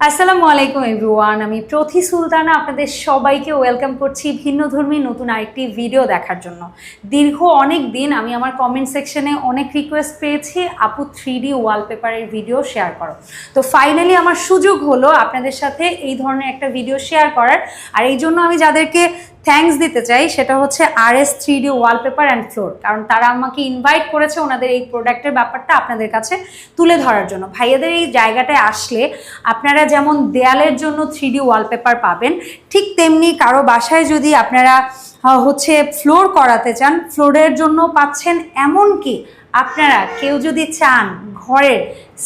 আসসালামু আলাইকুম, এভরিওয়ান। আমি প্রথি সুলতানা, আপনাদের সবাইকে ওয়েলকাম করছি ভিন্নধর্মী নতুন আরেকটি ভিডিও দেখার জন্য। দীর্ঘ অনেক দিন আমি আমার কমেন্ট সেকশনে অনেক রিকোয়েস্ট পেয়েছি, আপু থ্রি ডি ওয়ালপেপারের ভিডিও শেয়ার করো তো ফাইনালি আমার সুযোগ হলো আপনাদের সাথে এই ধরনের একটা ভিডিও শেয়ার করার। আর এই জন্য আমি যাদেরকে থ্যাঙ্কস দিতে চাই সেটা হচ্ছে R S three D wallpaper and floor কারণ তারা আমাকে ইনভাইট করেছে ওনাদের এই প্রোডাক্টের ব্যাপারটা আপনাদের কাছে তুলে ধরার জন্য। ভাইয়াদের এই জায়গাটায় আসলে আপনারা যেমন দেয়ালের জন্য থ্রি ডি ওয়ালপেপার পাবেন, ঠিক তেমনি কারও বাসায় যদি আপনারা হচ্ছে ফ্লোর করাতে চান ফ্লোরের জন্য পাচ্ছেন এমনকি আপনারা কেউ যদি চান ঘরের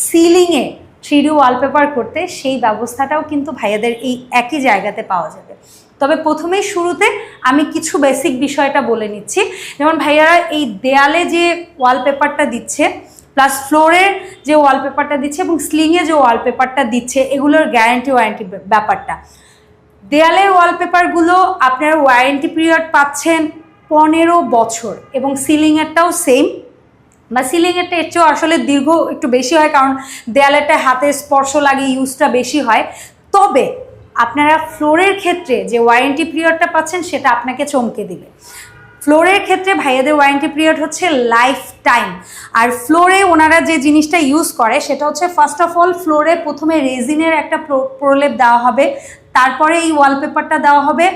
সিলিংয়ে থ্রি ডি ওয়ালপেপার করতে, সেই ব্যবস্থাটাও কিন্তু ভাইয়াদের এই একই জায়গাতে পাওয়া যাবে। তবে প্রথমেই শুরুতে আমি কিছু বেসিক বিষয়টা বলে নিচ্ছি। যেমন ভাইয়ারা এই দেয়ালে যে ওয়ালপেপারটা দিচ্ছে প্লাস ফ্লোরের যে ওয়ালপেপারটা দিচ্ছে এবং স্লিংয়ে যে ওয়ালপেপারটা দিচ্ছে, এগুলোর গ্যারান্টি ওয়ারেন্টি ব্যাপারটা। দেয়ালের ওয়ালপেপারগুলো আপনার ওয়ারেন্টি পিরিয়ড পাচ্ছেন পনেরো বছর এবং সিলিংয়েরটাও সেম বা সিলিংয়েরটা এর চেয়েও আসলে দীর্ঘ একটু বেশি হয়, কারণ দেয়ালেরটা হাতে স্পর্শ লাগে ইউজটা বেশি হয়। তবে আপনারা ফ্লোরের ক্ষেত্রে যে ওয়ারেন্টি পিরিয়ডটা পাচ্ছেন, সেটা আপনাকে চমকে দিবে। ফ্লোরের ক্ষেত্রে ভাইয়াদের ওয়ারেন্টি পিরিয়ড হচ্ছে লাইফ টাইম আর ফ্লোরে ওনারা যে জিনিসটা ইউজ করে, সেটা হচ্ছে ফার্স্ট অফ অল ফ্লোরে প্রথমে রেজিনের একটা প্রলেপ দেওয়া হবে, তারপরে এই ওয়ালপেপারটা দেওয়া হবে।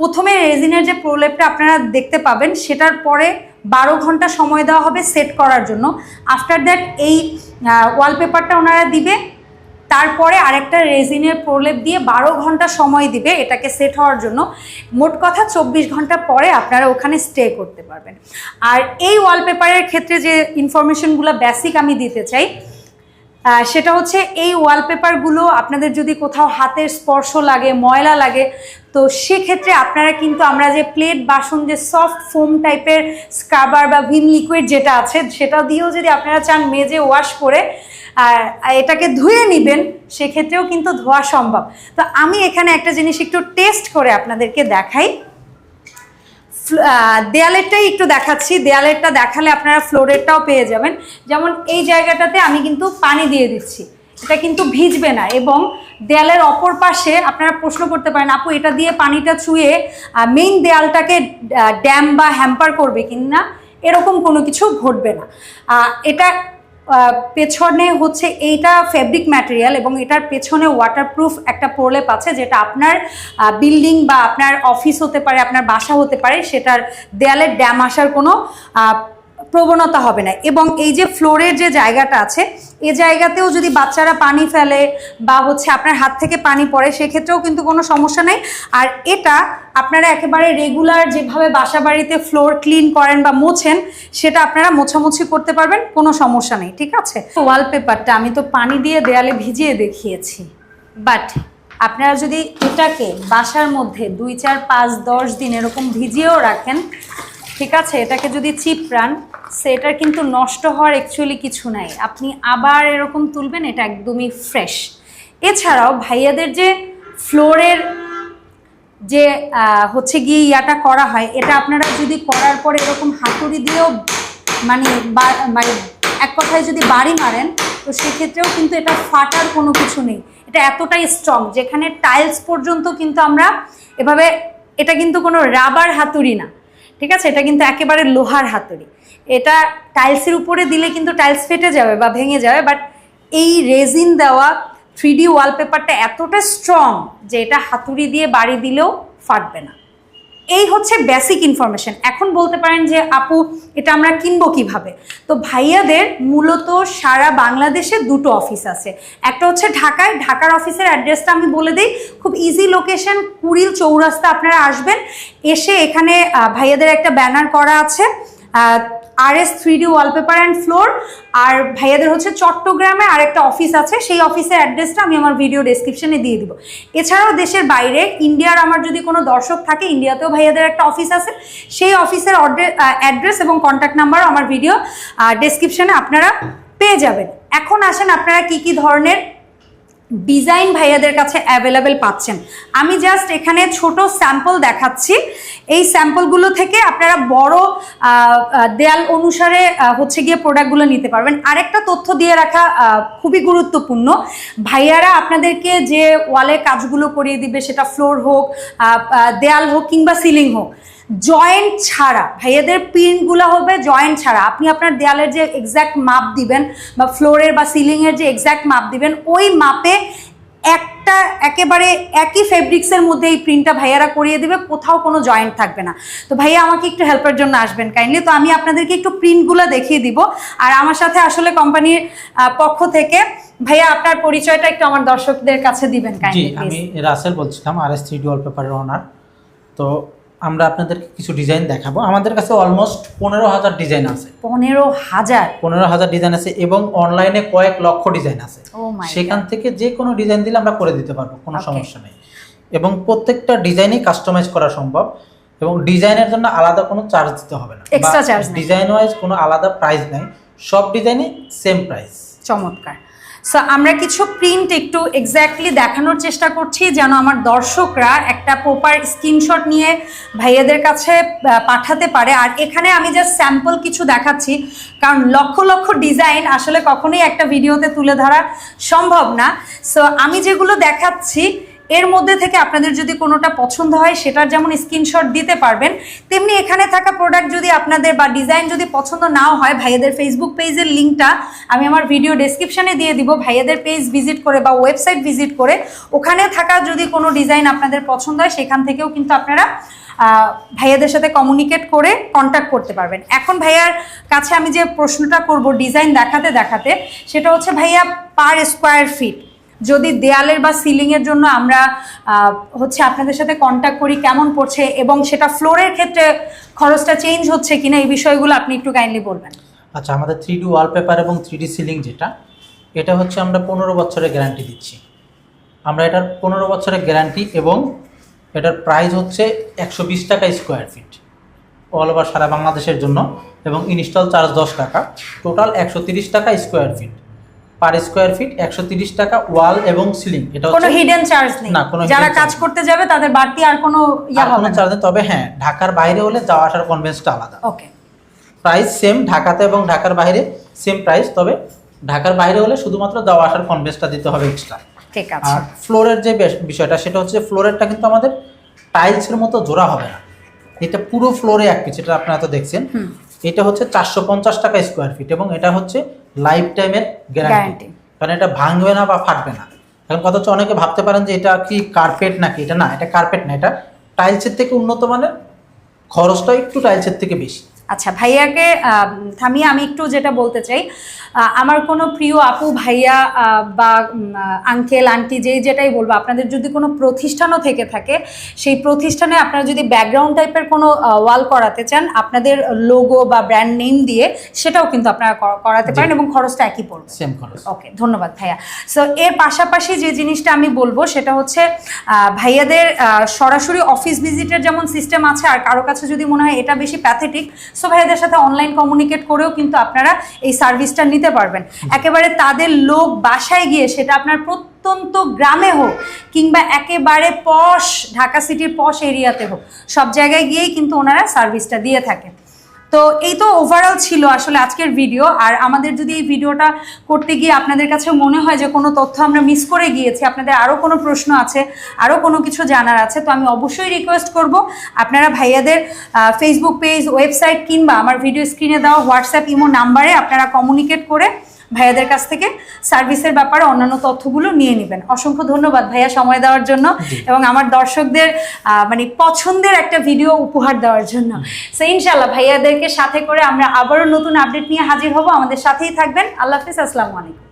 প্রথমে রেজিনের যে প্রলেপটা আপনারা দেখতে পাবেন, সেটার পরে বারো ঘণ্টা সময় দেওয়া হবে সেট করার জন্য। আফটার দ্যাট এই ওয়ালপেপারটা ওনারা দিবে তারপরে আরেকটা রেজিনের প্রলেপ দিয়ে বারো ঘণ্টা সময় দিবে এটাকে সেট হওয়ার জন্য। মোট কথা চব্বিশ ঘণ্টা পরে আপনারা ওখানে স্টে করতে পারবেন। আর এই ওয়ালপেপারের ক্ষেত্রে যে ইনফরমেশনগুলো বেসিক আমি দিতে চাই সেটা হচ্ছে এই ওয়ালপেপারগুলো আপনাদের যদি কোথাও হাতের স্পর্শ লাগে, ময়লা লাগে, তো সেক্ষেত্রে আপনারা কিন্তু আমরা যে প্লেট বাসন, যে সফট ফোম টাইপের স্ক্রাবার বা ভিম লিকুইড যেটা আছে, সেটা দিয়েও যদি আপনারা চান মেজে ওয়াশ করে আর এটাকে ধুয়ে নেবেন, সেক্ষেত্রেও কিন্তু ধোয়া সম্ভব। তো আমি এখানে একটা জিনিস একটু টেস্ট করে আপনাদেরকে দেখাই। দেয়ালেরটাই একটু দেখাচ্ছি। দেয়ালেরটা দেখালে আপনারা ফ্লোরেরটাও পেয়ে যাবেন। যেমন এই জায়গাটাতে আমি কিন্তু পানি দিয়ে দিচ্ছি। এটা কিন্তু ভিজবে না এবং দেয়ালের অপর পাশে আপনারা প্রশ্ন করতে পারেন, আপু, এটা দিয়ে পানিটা ছুঁয়ে মেইন দেয়ালটাকে ড্যাম বা হ্যাম্পার করবে কিনা? এরকম কোনো কিছু ঘটবে না। এটা পেছনে হচ্ছে এইটা ফেব্রিক ম্যাটেরিয়াল এবং এটার পেছনে ওয়াটারপ্রুফ একটা প্রলেপ আছে, যেটা আপনার বিল্ডিং বা আপনার অফিস হতে পারে, আপনার বাসা হতে পারে, সেটার দেয়ালে ড্যাম আসার কোনো প্রবণতা হবে না। এবং এই যে ফ্লোরের যে জায়গাটা আছে, এ জায়গাতেও যদি বাচ্চারা পানি ফেলে বা হচ্ছে আপনার হাত থেকে পানি পড়ে, সেক্ষেত্রেও কিন্তু কোনো সমস্যা নেই। আর এটা আপনারা একেবারে রেগুলার যেভাবে বাসা বাড়িতে ফ্লোর ক্লিন করেন বা মোছেন, সেটা আপনারা মোছামুছি করতে পারবেন, কোনো সমস্যা নেই, ঠিক আছে? ওয়ালপেপারটা আমি তো পানি দিয়ে দেয়ালে ভিজিয়ে দেখিয়েছি। বাট আপনারা যদি এটাকে বাসার মধ্যে দুই, চার, পাঁচ, দশ দিন এরকম ভিজিয়েও রাখেন ঠিক আছে, এটাকে যদি চিপড়ান সেটার কিন্তু নষ্ট হওয়ার অ্যাকচুয়ালি কিছু নাই। আপনি আবার এরকম তুলবেন, এটা একদমই ফ্রেশ এছাড়াও ভাইয়াদের যে ফ্লোরের যে হচ্ছে গিয়ে ইয়াটা করা হয়, এটা আপনারা যদি করার পরে এরকম হাতুড়ি দিয়েও মানে মানে এক কথায় যদি বাড়ি মারেন, তো সেক্ষেত্রেও কিন্তু এটা ফাটার কোনো কিছু নেই। এটা এতটাই স্ট্রং যেখানে টাইলস পর্যন্ত কিন্তু আমরা এভাবে, এটা কিন্তু কোনো রাবার হাতুড়ি না। ঠিক আছে? এটা কিন্তু একেবারে লোহার হাতুড়ি। এটা টাইলসের উপরে দিলে কিন্তু টাইলস ফেটে যাবে বা ভেঙে যাবে বাট এই রেজিন দেওয়া থ্রি ডি ওয়ালপেপারটা এতটা স্ট্রং যে এটা হাতুড়ি দিয়ে বাড়ি দিলেও ফাটবে না। এই হচ্ছে বেসিক ইনফরমেশন এখন বলতে পারেন যে, আপু, এটা আমরা কিনবো কীভাবে? তো ভাইয়াদের মূলত সারা বাংলাদেশে দুটো অফিস আছে। একটা হচ্ছে ঢাকায়, ঢাকার অফিসের অ্যাড্রেসটা আমি বলে দিই। খুব ইজি লোকেশন কুড়িল চৌরাস্তা আপনারা আসবেন। এসে এখানে ভাইয়াদের একটা ব্যানার করা আছে। আর S three D wallpaper and floor আর ভাইয়াদের হচ্ছে চট্টগ্রামে আরেকটা অফিস আছে, সেই অফিসের অ্যাড্রেসটা আমি আমার ভিডিও ডেসক্রিপশনে দিয়ে দিব। এছাড়াও দেশের বাইরে ইন্ডিয়ার আমার যদি কোনো দর্শক থাকে ইন্ডিয়াতেও ভাইয়াদের একটা অফিস আছে, সেই অফিসের অ্যাড্রেস এবং কন্ট্যাক্ট নাম্বারও আমার ভিডিও ডেসক্রিপশনে আপনারা পেয়ে যাবেন। এখন আসেন আপনারা কি কি ধরনের ডিজাইন ভাইয়াদের কাছে অ্যাভেলেবেল পাচ্ছেন। আমি জাস্ট এখানে ছোট স্যাম্পল দেখাচ্ছি। এই স্যাম্পলগুলো থেকে আপনারা বড় দেয়াল অনুসারে হচ্ছে গিয়ে প্রোডাক্টগুলো নিতে পারবেন। আরেকটা তথ্য দিয়ে রাখা খুবই গুরুত্বপূর্ণ। ভাইয়ারা আপনাদেরকে যে ওয়ালে কাজগুলো করিয়ে দিবে, সেটা ফ্লোর হোক দেয়াল হোক কিংবা সিলিং হোক জয়েন্ট ছাড়া ভাইয়াদের প্রিন্টগুলো হবে জয়েন্ট ছাড়া। আপনি আপনার দেয়ালের যে এক্স্যাক্ট মাপ দিবেন বা ফ্লোরের বা সিলিংয়ের যে এক্স্যাক্ট মাপ দিবেন ওই মাপে একটা একেবারে একই ফেব্রিক্সের মধ্যে এই প্রিন্টটা ভাইয়ারা করিয়ে দেবে কোথাও কোনো জয়েন্ট থাকবে না। তো ভাইয়া আমাকে একটু হেল্পের জন্য আসবেন কাইন্ডলি তো আমি আপনাদেরকে একটু প্রিন্টগুলো দেখিয়ে দিব। আর আমার সাথে আসলে কোম্পানির পক্ষ থেকে ভাইয়া আপনার পরিচয়টা একটু আমার দর্শকদের কাছে দিবেন কাইন্ডলি আমি রাসেল বলছিলাম আর এস থ্রি ডি পেপারের ওনার তো আমরা আপনাদেরকে কিছু ডিজাইন দেখাবো। আমাদের কাছে অলমোস্ট পনেরো হাজার ডিজাইন আছে। পনেরো হাজার? পনেরো হাজার ডিজাইন আছে এবং অনলাইনে কয়েক লক্ষ ডিজাইন আছে। সেখান থেকে যে কোনো ডিজাইন দিলে আমরা করে দিতে পারব কোনো সমস্যা নেই। এবং প্রত্যেকটা ডিজাইনই কাস্টমাইজ করা সম্ভব এবং ডিজাইনের জন্য আলাদা কোনো চার্জ দিতে হবে না। Extra charge. ডিজাইন ওয়াইজ কোনো আলাদা প্রাইস নাই। সব ডিজাইনই সেম প্রাইস চমৎকার। সো আমরা কিছু প্রিন্ট একটু এক্স্যাক্টলি দেখানোর চেষ্টা করছি, যেন আমার দর্শকরা একটা প্রপার স্ক্রিনশট নিয়ে ভাইয়াদের কাছে পাঠাতে পারে। আর এখানে আমি জাস্ট স্যাম্পল কিছু দেখাচ্ছি, কারণ লক্ষ লক্ষ ডিজাইন আসলে কখনোই একটা ভিডিওতে তুলে ধরা সম্ভব না। সো আমি যেগুলো দেখাচ্ছি এর মধ্যে থেকে আপনাদের যদি কোনোটা পছন্দ হয়, সেটার যেমন স্ক্রিনশট দিতে পারবেন, তেমনি এখানে থাকা প্রোডাক্ট যদি আপনাদের বা ডিজাইন যদি পছন্দ নাও হয়, ভাইয়াদের ফেসবুক পেজের লিঙ্কটা আমি আমার ভিডিও ডেসক্রিপশনে দিয়ে দিব। ভাইয়াদের পেজ ভিজিট করে বা ওয়েবসাইট ভিজিট করে ওখানে থাকা যদি কোনো ডিজাইন আপনাদের পছন্দ হয়, সেখান থেকেও কিন্তু আপনারা ভাইয়াদের সাথে কমিউনিকেট করে কন্ট্যাক্ট করতে পারবেন। এখন ভাইয়ার কাছে আমি যে প্রশ্নটা করব ডিজাইন দেখাতে দেখাতে, সেটা হচ্ছে ভাইয়া পার স্কোয়ার ফিট যদি দেয়ালের বা সিলিংয়ের জন্য আমরা হচ্ছে আপনাদের সাথে কন্ট্যাক্ট করি, কেমন পড়ছে এবং সেটা ফ্লোরের ক্ষেত্রে খরচটা চেঞ্জ হচ্ছে কিনা এই বিষয়গুলো আপনি একটু কাইন্ডলি বলবেন। আচ্ছা আমাদের থ্রি ডি ওয়ালপেপার এবং থ্রি ডি সিলিং যেটা, এটা হচ্ছে আমরা পনেরো বছরের গ্যারান্টি দিচ্ছি। আমরা এটার পনেরো বছরের গ্যারান্টি এবং এটার প্রাইস হচ্ছে একশো বিশ টাকা স্কোয়ার ফিট অল ওভার সারা বাংলাদেশের জন্য এবং ইনস্টল চার্জ দশ টাকা। টোটাল একশো তিরিশ টাকা square feet per square feet একশো তিরিশ টাকা ওয়াল এবং সিলিং এটা কোনো হিডেন চার্জ নেই। না, কোনো যারা কাজ করতে যাবে তাদের বাড়তি আর কোনো ইয়া হবে না। চার্জ তবে হ্যাঁ ঢাকার বাইরে হলে যাওয়া আসার কনভেন্সটা আলাদা। ওকে প্রাইস সেম ঢাকাতে এবং ঢাকার বাইরে সেম প্রাইস তবে ঢাকার বাইরে হলে শুধুমাত্র যাওয়া আসার কনভেন্সটা দিতে হবে এক্সট্রা ঠিক আছে। আর ফ্লোরের যে বিষয়টা সেটা হচ্ছে ফ্লোরেরটা কিন্তু আমাদের টাইলসের মতো জোড়া হবে না। এটা পুরো ফ্লোরে এক পিস এটা আপনারা তো দেখছেন। এটা হচ্ছে চারশো পঞ্চাশ টাকা স্কোয়ার ফিট এবং এটা হচ্ছে লাইফ টাইমের গ্যারান্টি কারণ এটা ভাঙবে না বা ফাটবে না। এখন কথা হচ্ছে অনেকে ভাবতে পারেন যে এটা কি কার্পেট নাকি? এটা না এটা কার্পেট না এটা টাইলসের থেকে উন্নত মানের খরচটা একটু টাইলসের থেকে বেশি। আচ্ছা ভাইয়াকে থামিয়ে আমি একটু যেটা বলতে চাই আমার কোনো প্রিয় আপু ভাইয়া বা আঙ্কেল আন্টি যেই যেটাই বলব আপনাদের যদি কোনো প্রতিষ্ঠানও থেকে থাকে সেই প্রতিষ্ঠানে আপনারা যদি ব্যাকগ্রাউন্ড টাইপের কোনো ওয়াল করাতে চান আপনাদের লোগো বা ব্র্যান্ড নেম দিয়ে সেটাও কিন্তু আপনারা করাতে পারেন এবং খরচটা একই পড়বে। সেম খরচ। ওকে ধন্যবাদ ভাইয়া। সো এর পাশাপাশি যে জিনিসটা আমি বলব সেটা হচ্ছে ভাইয়াদের সরাসরি অফিস ভিজিটের যেমন সিস্টেম আছে আর কারও কাছে যদি মনে হয় এটা বেশি প্যাথেটিক সো ভাইয়াদের সাথে অনলাইন কমিউনিকেট করেও কিন্তু আপনারা এই সার্ভিসটা নিতে পারবেন। একেবারে তাদের লোক বাসায় গিয়ে সেটা আপনার অত্যন্ত গ্রামে হোক কিংবা একেবারে পশ ঢাকা সিটির পশ এরিয়াতে হোক, সব জায়গায় গিয়েই কিন্তু ওনারা সার্ভিসটা দিয়ে থাকেন। তো এই তো ওভারঅল ছিল আসলে আজকের ভিডিও আর আমাদের যদি এই ভিডিওটা করতে গিয়ে আপনাদের কাছে মনে হয় যে কোনো তথ্য আমরা মিস করে গিয়েছি, আপনাদের আরও কোনো প্রশ্ন আছে, আরও কোনো কিছু জানার আছে, তো আমি অবশ্যই রিকোয়েস্ট করব আপনারা ভাইয়াদের ফেসবুক পেজ ওয়েবসাইট কিংবা আমার ভিডিও স্ক্রিনে দেওয়া হোয়াটসঅ্যাপ ইমো নাম্বারে আপনারা কমিউনিকেট করে ভাইয়াদের কাছ থেকে সার্ভিসের ব্যাপারে অন্যান্য তথ্যগুলো নিয়ে নেবেন। অসংখ্য ধন্যবাদ ভাইয়া সময় দেওয়ার জন্য এবং আমার দর্শকদের মানে পছন্দের একটা ভিডিও উপহার দেওয়ার জন্য। সো ইনশাল্লাহ ভাইয়াদেরকে সাথে করে আমরা আবারও নতুন আপডেট নিয়ে হাজির হব। আমাদের সাথেই থাকবেন। আল্লাহ হাফিজ। আসসালামু আলাইকুম।